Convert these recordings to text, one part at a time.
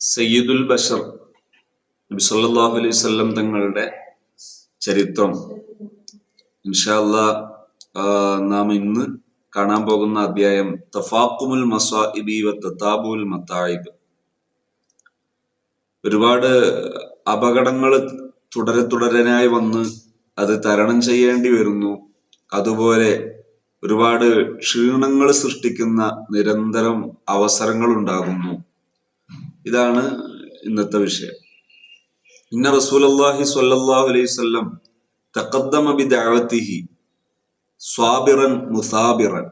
സയ്യിദുൽ ബഷർ നബി സല്ലല്ലാഹു അലൈഹി വസല്ലം തങ്ങളുടെ ചരിത്രം. ഇൻഷാല്ല നാം ഇന്ന് കാണാൻ പോകുന്ന അധ്യായം തഫാക്കുമുൽ മസാഇബി വ തതാബുൽ മത്തായിബ് ഒരുപാട് അപകടങ്ങൾ തുടരെ തുടരനായി വന്ന് അത് തരണം ചെയ്യേണ്ടി വരുന്നു. അതുപോലെ ഒരുപാട് ക്ഷീണങ്ങൾ സൃഷ്ടിക്കുന്ന നിരന്തരം അവസരങ്ങൾ ഉണ്ടാകുന്നു ഇതാണ് ഇന്നത്തെ വിഷയം. ഇന്ന റസൂലല്ലാഹി സ്വല്ലല്ലാഹു അലൈഹി വസല്ലം തഖദ്ദമ സ്വാബിറൻ മുസാബിറൻ.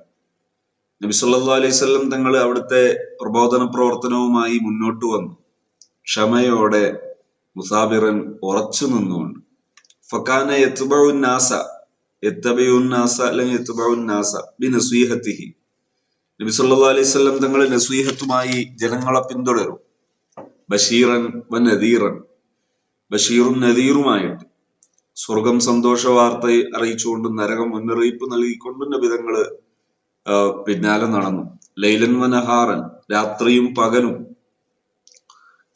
നബി സല്ലല്ലാഹു അലൈഹി വസല്ലം തങ്ങൾ അവിടുത്തെ പ്രബോധന പ്രവർത്തനവുമായി മുന്നോട്ട് വന്നു. ക്ഷമയോടെ മുസാബിറൻ ഉറച്ചു നിന്നുകൊണ്ട്. ഫക്കാന യത്ബഉൻ നാസ യത്തബിയുൻ നാസ അല്ലെങ്കിൽ യത്ബഉൻ നാസ ബി നസീഹത്തിഹി നബി സല്ലാ അലൈഹി തങ്ങൾ നസീഹത്തുമായി ജനങ്ങളെ പിന്തുടരും. ബഷീറൻ വ നദീറൻ. ബഷീറും നദീറുമായിട്ട് സ്വർഗം സന്തോഷ വാർത്ത അറിയിച്ചുകൊണ്ടും നരകം മുന്നറിയിപ്പ് നൽകിക്കൊണ്ടും നബിതങ്ങൾ പിന്നാലെ നടന്നു. ലൈലൻ വനഹാറൻ രാത്രിയും പകലും.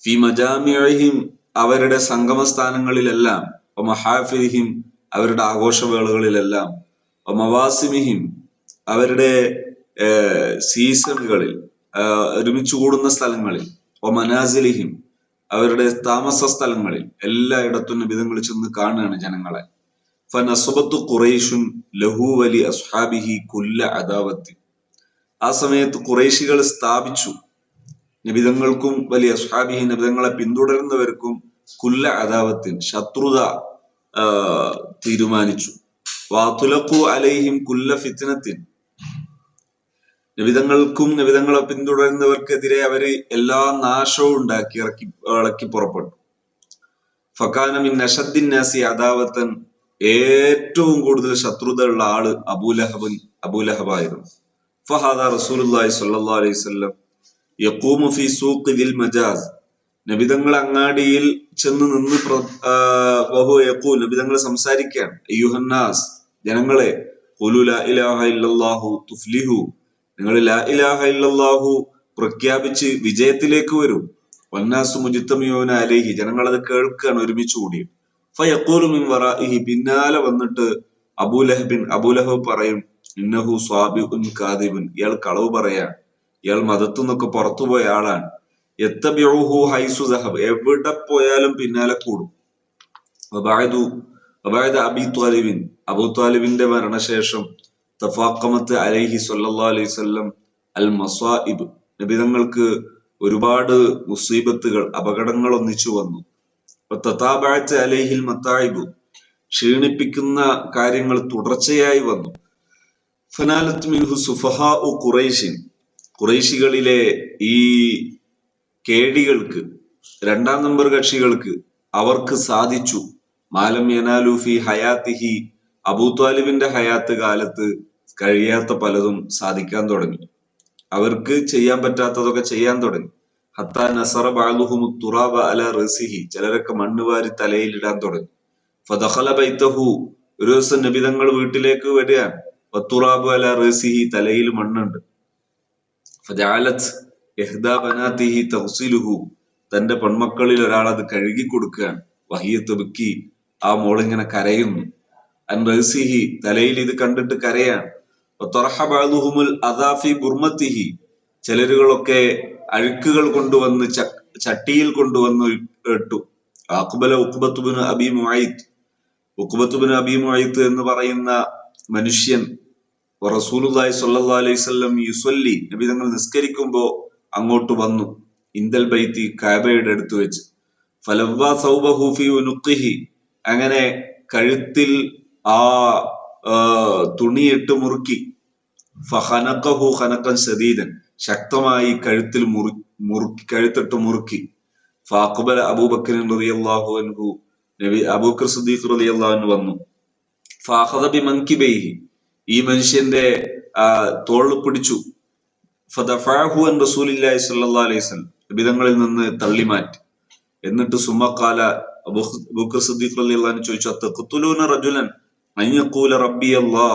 ഫി മജാമിഹിം അവരുടെ സംഗമസ്ഥാനങ്ങളിലെല്ലാം മഹാഫിഹിം അവരുടെ ആഘോഷവേളകളിലെല്ലാം മവാസിമിഹിം അവരുടെ സീസണുകളിൽ ഒരുമിച്ച് കൂടുന്ന സ്ഥലങ്ങളിൽ ഒ മനാസിലിഹിം അവരുടെ താമസ സ്ഥലങ്ങളിൽ എല്ലായിടത്തും നബിതങ്ങൾ ചെന്ന് കാണുകയാണ് ജനങ്ങളെ. ഫനസുബത്തു ഖുറൈഷുൻ ലഹു വലി അസ്ഹാബിഹി കുല്ല അദാവത്തി. ആ സമയത്ത് ഖുറൈശികൾ സ്ഥാപിച്ചു. നബിതങ്ങൾക്കും വലിയ അസ്ഹാബിഹി നബിതങ്ങളെ പിന്തുടരുന്നവർക്കും കുല്ല അദാവത്തിൻ ശത്രുത തീരുമാനിച്ചു. വാതുലക്കു അലൈഹിം കുല്ല ഫിത്നത്തിൻ. നബിതങ്ങൾക്കും നബിതങ്ങളെ പിന്തുടരുന്നവർക്കെതിരെ അവർ എല്ലാ നാശവും ഉണ്ടാക്കി ഇറക്കി ഇളക്കി പുറപ്പെട്ടു. ഫക്കാനമിൻ നഷദ്ദിൻ നാസി അദാവത്തൻ. ഏറ്റവും കൂടുതൽ ശത്രുത ഉള്ള ആൾ അബൂലഹബൻ അബൂലഹബായിരുന്നു ഫഹാദ റസൂലുള്ളാഹി സ്വല്ലല്ലാഹു അലൈഹി വസല്ലം മജാസ്. നബിതങ്ങൾ അങ്ങാടിയിൽ ചെന്ന് നിന്ന് ബഹു നബിതങ്ങൾ സംസാരിക്കുകയാണ്. ജനങ്ങളെ ഇലാഹ ഇല്ലല്ലാഹു തുഫ്ലിഹു. നിങ്ങൾ ലാ ഇലാഹ ഇല്ലല്ലാഹു പ്രഖ്യാപിച്ച് വിജയത്തിലേക്ക് വരും. വന്നാസു മുജിത്തമിയോന അലേഹി ജനങ്ങൾ അത് കേൾക്കുകയാണ് ഒരുമിച്ച് കൂടി മിൻ വറാഇഹി പിന്നാലെ വന്നിട്ട് അബൂലഹബിൻ അബൂലഹബ് പറയും ഇന്നഹു സ്വാബിഉൻ കാദിബുൻ. ഇയാൾ കളവ് പറയാ ഇയാൾ മതത്തു നിന്നൊക്കെ പുറത്തുപോയ ആളാണ്. ഹൈസു സഹബ് എവിടെ പോയാലും പിന്നാലെ കൂടും. വബഅദു വബഅദ അബി ത്വാലിബിൻ അബൂ ത്വാലിബിന്റെ മരണശേഷം തഫാക്കമത്ത് അലൈഹി സല്ലല്ലാഹു അലൈഹി സ്വല്ലം അൽ മസാഇബ് നബിതങ്ങൾക്ക് ഒരുപാട് മുസീബത്തുകൾ അപകടങ്ങൾ ഒന്നിച്ചു വന്നു. തത്താബാഴ്ച അലൈഹിൽ മത്തായിബു ക്ഷീണിപ്പിക്കുന്ന കാര്യങ്ങൾ തുടർച്ചയായി വന്നു. ഫനാലത്ത് മിൻഹു സുഫഹ ഉ ഖുറൈഷിൻ ഖുറൈശികളിലെ ഈ കേടികൾക്ക് രണ്ടാം നമ്പർ കക്ഷികൾക്ക് അവർക്ക് സാധിച്ചു. മാലം യനാലുഫി ഹയാത്തിഹി അബൂത്വാലിബിന്റെ ഹയാത്ത് കാലത്ത് കഴിയാത്ത പലതും സാധിക്കാൻ തുടങ്ങി. അവർക്ക് ചെയ്യാൻ പറ്റാത്തതൊക്കെ ചെയ്യാൻ തുടങ്ങി. ഹത്താ നസറ ബാലുഹുമു തുറാബ അല റസിഹി ചിലരൊക്കെ മണ്ണ് വാരി തലയിലിടാൻ തുടങ്ങി. ഫതഹല ബൈത്തഹു ഒരു ദിവസം നബിതങ്ങൾ വീട്ടിലേക്ക് വരികയാണ്. വത്തുറാബു അല റസിഹി തലയിൽ മണ്ണുണ്ട്. തഹ്സിലുഹു തന്റെ പെൺമക്കളിൽ ഒരാൾ അത് കഴുകി കൊടുക്കുകയാണ്. വഹിയത്ത് ബുക്കി ആ മോളിങ്ങനെ കരയുന്നു. അൻ റസിഹി തലയിൽ ഇത് കണ്ടിട്ട് കരയാണ്. അദാഫി ബുർമത്തിഹി. ചിലരുകളൊക്കെ അഴുക്കുകൾ കൊണ്ടുവന്ന് ചട്ടിയിൽ കൊണ്ടുവന്ന് ഇട്ടു. അക്ബല ഉക്ബത്തുബിന് അബി മുഅയ്ത്ത് ഉക്ബത്തുബിന് അബി മുഅയ്ത്ത് എന്ന് പറയുന്ന മനുഷ്യൻ റസൂലുള്ളാഹി സ്വല്ലല്ലാഹു അലൈഹി വസല്ലം നബി തങ്ങൾ നിസ്കരിക്കുമ്പോ അങ്ങോട്ട് വന്നു ഇന്ദൽ ബൈത്തി കാബയുടെ അടുത്ത് വെച്ച്. ഫലവ്വ സൗബഹു ഉനുഖിഹി. അങ്ങനെ കഴുത്തിൽ ആ തുണിയിട്ട് മുറുക്കി. ഫഹനക്കഹു ഹനക്കൻ ശദീദൻ ശക്തമായി കഴുത്തിൽ മുറി മുറുക്കി കഴുത്തിട്ട് മുറുക്കി. ഫാഖുബൽ അബൂബക്കറിൻ റളിയല്ലാഹു അൻഹു നബി അബൂബക്കർ സിദ്ദീഖ് റളിയല്ലാഹു അൻഹു വന്നു. ഫാഖദ ബിമൻകിബൈഹി ഈ മനുഷ്യന്റെ തോൾ പിടിച്ചു. ഫദഫഅഹു അൻ റസൂലില്ലാഹി സ്വല്ലല്ലാഹു അലൈഹി വസല്ലം. വിധങ്ങളിൽ നിന്ന് തള്ളി മാറ്റി. എന്നിട്ട് സുമക്കാല അബൂബക്കർ സിദ്ദീഖ് റളിയല്ലാഹു അൻഹു ചോദിച്ചു അത്തഖ്തുലൂന റജുലൻ അയ്യക്കൂല റബ്ബി അല്ലാ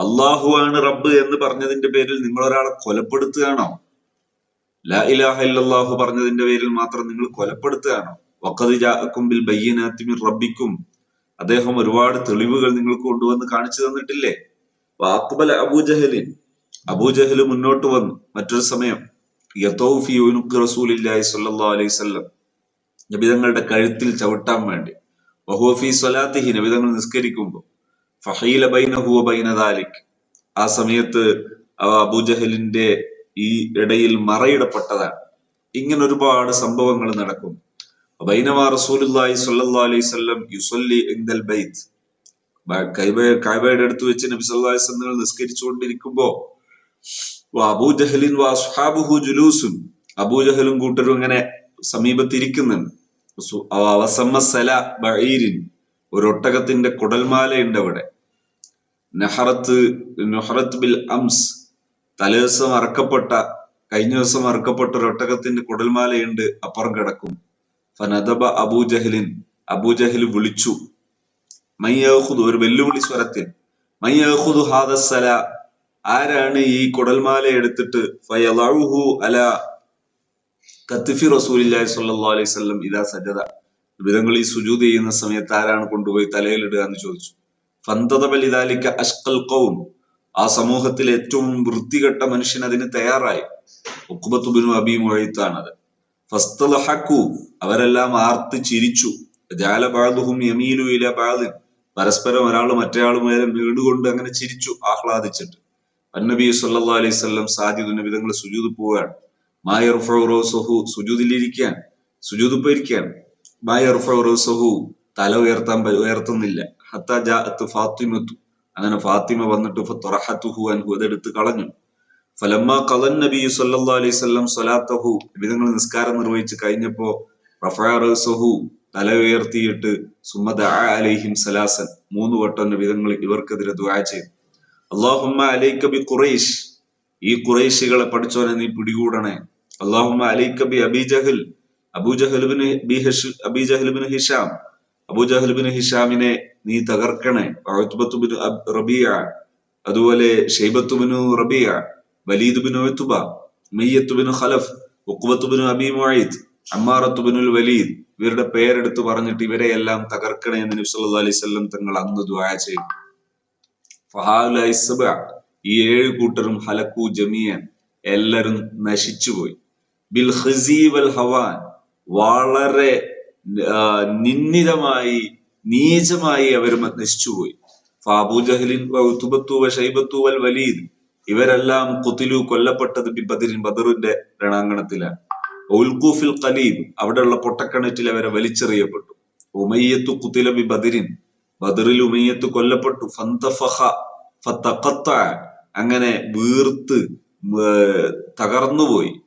അള്ളാഹു ആണ് റബ്ബ് എന്ന് പറഞ്ഞതിന്റെ പേരിൽ നിങ്ങൾ ഒരാളെ കൊലപ്പെടുത്തുകയാണോ? ലാ ഇലാഹ പറഞ്ഞതിന്റെ പേരിൽ മാത്രം നിങ്ങൾ കൊലപ്പെടുത്തുകയാണോ? വക്കത് ജാഅക്കും ബിൽ ബയ്യിനാത്തി മിർ റബ്ബിക്കും. അദ്ദേഹം ഒരുപാട് തെളിവുകൾ നിങ്ങൾക്ക് കൊണ്ടുവന്ന് കാണിച്ചു തന്നിട്ടില്ലേ? വാക്കുബൽ അബൂജഹലിൻ അബൂജഹൽ മുന്നോട്ട് വന്നു. മറ്റൊരു സമയം യതൗഫി റസൂലില്ലാഹി അലൈഹി വസല്ലം. നബിതങ്ങളുടെ കഴുത്തിൽ ചവിട്ടാൻ വേണ്ടി. വഹുവഫി സ്വലാത്തിഹി. നബിതങ്ങൾ നിസ്കരിക്കുമ്പോൾ. ഫഹീല ബൈനഹു ബൈന ദാലിക്. ആ സമയത്ത് അവ അബൂജഹലിന്റെ ഈ ഇടയിൽ മറയിടപ്പെട്ടതാണ്. ഇങ്ങനെ ഒരുപാട് സംഭവങ്ങൾ നടക്കും. ബൈനമാ റസൂലുള്ളാഹി സ്വല്ലല്ലാഹു അലൈഹി വസല്ലം യുസല്ലി ഇൻദൽ ബൈത്ത്. കൈബ കൈബയുടെ അടുത്ത് വെച്ച് നബി സല്ലല്ലാഹു അലൈഹി വസല്ലം നിസ്കരിച്ചുകൊണ്ടിരിക്കുമ്പോ അബൂജഹലിൻ വാസ്ഹാബുഹു ജുലൂസുൻ. അബൂജഹലും കൂട്ടരും ഇങ്ങനെ സമീപത്തിരിക്കുന്നുണ്ട്. ഒരു ഒട്ടകത്തിന്റെ കുടൽമാലയുണ്ട് അവിടെ നെഹറത്ത് നെഹറത്ത് ബിൽ അംസ്. തലേദിവസം അറക്കപ്പെട്ട കഴിഞ്ഞ ദിവസം അറക്കപ്പെട്ട ഒരു ഒട്ടകത്തിന്റെ കുടൽമാലയുണ്ട് അപ്പുറം കിടക്കും. ഫനദബ അബൂജഹലിൻ അബൂജഹൽ വിളിച്ചു മയ്യഹുദു ഒരു വെല്ലുവിളി സ്വരത്തിൽ മയ്യഹുദു ഹാദസല ആരാണ് ഈ കുടൽമാല എടുത്തിട്ട്? ഫയലഹു അല കത്തിഫി റസൂലി സല്ലാ അലൈഹി ഇതാ സജദ. വിധങ്ങൾ ഈ സുജൂദ് ചെയ്യുന്ന സമയത്ത് ആരാണ് കൊണ്ടുപോയി തലയിലിടുക എന്ന് ചോദിച്ചു. ഫന്തതബലിദാലിക്ക അഷ്കൽ കൗം ആ സമൂഹത്തിൽ ഏറ്റവും വൃത്തികെട്ട മനുഷ്യൻ അതിന് തയ്യാറായി. ഉഖ്ബത്തുബിനു അബി മുഴത്താണത് ഫസ്തലഹക്കു. അവരെല്ലാം ആർത്ത് ചിരിച്ചു. ജാല ബാദുഹും യമീലു ഇല ബാദിൻ. പരസ്പരം ഒരാൾ മറ്റേയാളും വരെ വീടുകൊണ്ട് അങ്ങനെ ചിരിച്ചു ആഹ്ലാദിച്ചിട്ട്. അന്നബി സല്ലാ അലൈഹി വസല്ലം സാജിദ് നബിതങ്ങൾ സുജൂദ് പോവുകയാണ്. മായർഫു റോസഹു. സുജൂതിലിരിക്കാൻ സുജൂത് ഇപ്പൊ മായർഫു തല ഉയർത്താൻ ഉയർത്തുന്നില്ല. ഹത്ത ജാഅത്ത് ഫാത്തിമത്തു. അങ്ങനെ ഫാത്തിമ വന്നിട്ട് ഫത്റഹത്തുഹു അൻഹു അതെടുത്ത് കളഞ്ഞു. ഫലമ്മ കളൻ നബി സല്ലല്ലാഹു അലൈഹി വസല്ലം സ്വലാത്തഹു. വിധങ്ങൾ നിസ്കാരം നിർവഹിച്ച് കഴിഞ്ഞപ്പോ റഫഅ റഅസഹു തല ഉയർത്തിയിട്ട് സുമദ അലൈഹിം സലാസൻ. മൂന്ന് വട്ടം വിധങ്ങൾ ഇവർക്കെതിരെ ദുആ ചെയ്തു. അല്ലാഹുമ്മ അലൈക ബി ഖുറൈശ്. ഈ ഖുറൈശികളെ പഠിച്ചോനെ നീ പിടികൂടണേ. അല്ലാഹുമ്മ അലൈക ബി അബി ജഹൽ. അബൂജഹൽ ബിൻ ബി ഹഷ്. അബി ജഹൽ ബിൻ ഹിഷാം അബൂജഹലുബിന് ഹിഷാമിനെ നീ തകർക്കണേ. ഉത്ബത്ത് റബിയ. അതുപോലെ ഷെയ്ബത്തുബിനു റബിയ. റബീഅ വലീദ് ബിൻ ഉത്ബ. മയ്യത്ത് ബിൻ ഖലഫ്. ഉഖ്ബത്ത് ബിൻ അബി മൊയ്ദ് അമ്മാറത്തുബിനുൽ വലീദ്. ഇവരുടെ പേരെടുത്ത് പറഞ്ഞിട്ട് ഇവരെ എല്ലാം തകർക്കണേ എന്ന് നബി സല്ലല്ലാഹു അലൈഹി വസല്ലം തങ്ങൾ അന്ന് ദുആ ചെയ്തു. സബ്അ ഈ ഏഴ് കൂട്ടരും ഹലക്കു ജമിയൻ എല്ലാരും നശിച്ചുപോയി. ബിൽ ഖിസി വൽ ഹവാൻ. വളരെ നിന്ദിതമായി നീചമായി അവർ നശിച്ചുപോയി ഫാബുജഹലിൻ ഉത്തുബത്തു ഷൈബത്തുവൽ ഷൈബത്തു വൽ വലീദ് ഇവരെല്ലാം കുത്തിലു കൊല്ലപ്പെട്ടത് ബി ബദറിൻ ബദറിന്റെ രണാങ്കണത്തിലാണ്. ഉൽഖൂഫിൽ ഖലീബ് അവിടെയുള്ള പൊട്ടക്കിണറ്റിൽ അവരെ വലിച്ചെറിയപ്പെട്ടു. ഉമയ്യത്തു കുത്തില ബി ബദറിൻ ബദറിൽ ഉമയ്യത്ത് കൊല്ലപ്പെട്ടു. ഫന്തഫഹ ഫതഖത്ത അങ്ങനെ വീർത്ത് തകർന്നുപോയി.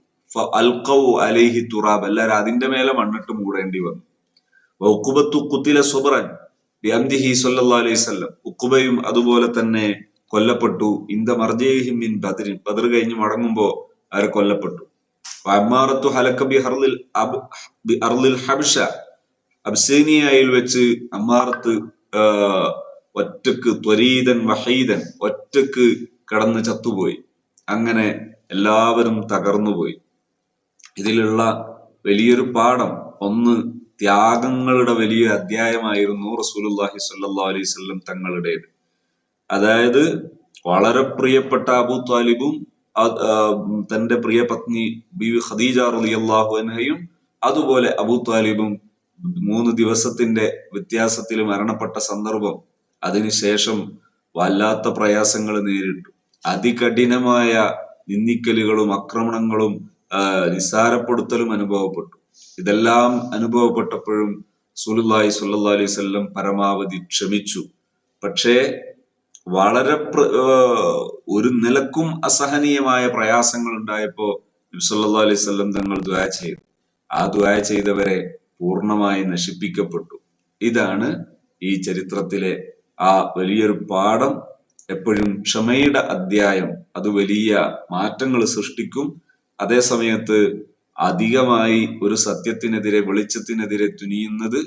അൽഖൗ അലൈഹി തുറാബ്. എല്ലാവരും അതിന്റെ മേലെ മണ്ണിട്ട് മൂടേണ്ടി വന്നു. ഉക്കുബത്തു കുത്തില സുബ്രൻ ബിഅംദിഹി സല്ലല്ലാഹു അലൈഹി വസല്ലം. ഉക്കുബയും അതുപോലെ തന്നെ കൊല്ലപ്പെട്ടു. ഇന്ത മർജയിഹിം മിൻ ബദറിൻ ബദർ കഴിഞ്ഞ് മടങ്ങുമ്പോ അവർ കൊല്ലപ്പെട്ടു. അമ്മാറത്തു ഹലക്ക ബി ഹർലിൽ അബ് ബി അർലിൽ ഹബ്ഷ. അബ്സീനിയയിൽ വെച്ച് അമ്മാറത്ത് ഒറ്റയ്ക്ക് ത്വരീതൻ വഹീദൻ ഒറ്റയ്ക്ക് കടന്ന് ചത്തുപോയി. അങ്ങനെ എല്ലാവരും തകർന്നുപോയി. ഇതിലുള്ള വലിയൊരു പാഠം ഒന്ന് ത്യാഗങ്ങളുടെ വലിയ അധ്യായമായിരുന്നു റസൂലുള്ളാഹി സ്വല്ലല്ലാഹു അലൈഹി വസല്ലം തങ്ങളുടേത്. അതായത് വളരെ പ്രിയപ്പെട്ട അബൂ താലിബും തന്റെ പ്രിയ പത്നി ബിവി ഖദീജ റളിയല്ലാഹു അൻഹയും അതുപോലെ അബൂ താലിബും മൂന്ന് ദിവസത്തിന്റെ വ്യത്യാസത്തിൽ മരണപ്പെട്ട സന്ദർഭം അതിനുശേഷം വല്ലാത്ത പ്രയാസങ്ങൾ നേരിട്ടു. അതികഠിനമായ നിന്ദിക്കലുകളും ആക്രമണങ്ങളും നിസ്സാരപ്പെടുത്തലും അനുഭവപ്പെട്ടു. ഇതെല്ലാം അനുഭവപ്പെട്ടപ്പോഴും സുലുല്ലാഹി സുല്ലാ അലൈഹി വസല്ലം പരമാവധി ക്ഷമിച്ചു. പക്ഷേ വളരെ ഒരു നിലക്കും അസഹനീയമായ പ്രയാസങ്ങൾ ഉണ്ടായപ്പോ നബി സല്ലല്ലാഹു അലൈഹി വസല്ലം തങ്ങൾ ദുആ ചെയ്തു. ആ ദുആ ചെയ്തവരെ പൂർണമായി നശിപ്പിക്കപ്പെട്ടു. ഇതാണ് ഈ ചരിത്രത്തിലെ ആ വലിയൊരു പാഠം. എപ്പോഴും ക്ഷമയുടെ അധ്യായം. അത് വലിയ മാറ്റങ്ങൾ സൃഷ്ടിക്കും. അതേ സമയത്ത് അധികമായി ഒരു സത്യത്തിനെതിരെ വെളിച്ചത്തിനെതിരെ തുനിയുന്നത്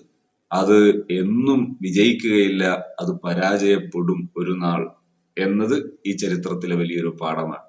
അത് എന്നും വിജയിക്കുകയില്ല അത് പരാജയപ്പെടും ഒരു നാൾ എന്നത് ഈ ചരിത്രത്തിലെ വലിയൊരു പാഠമാണ്.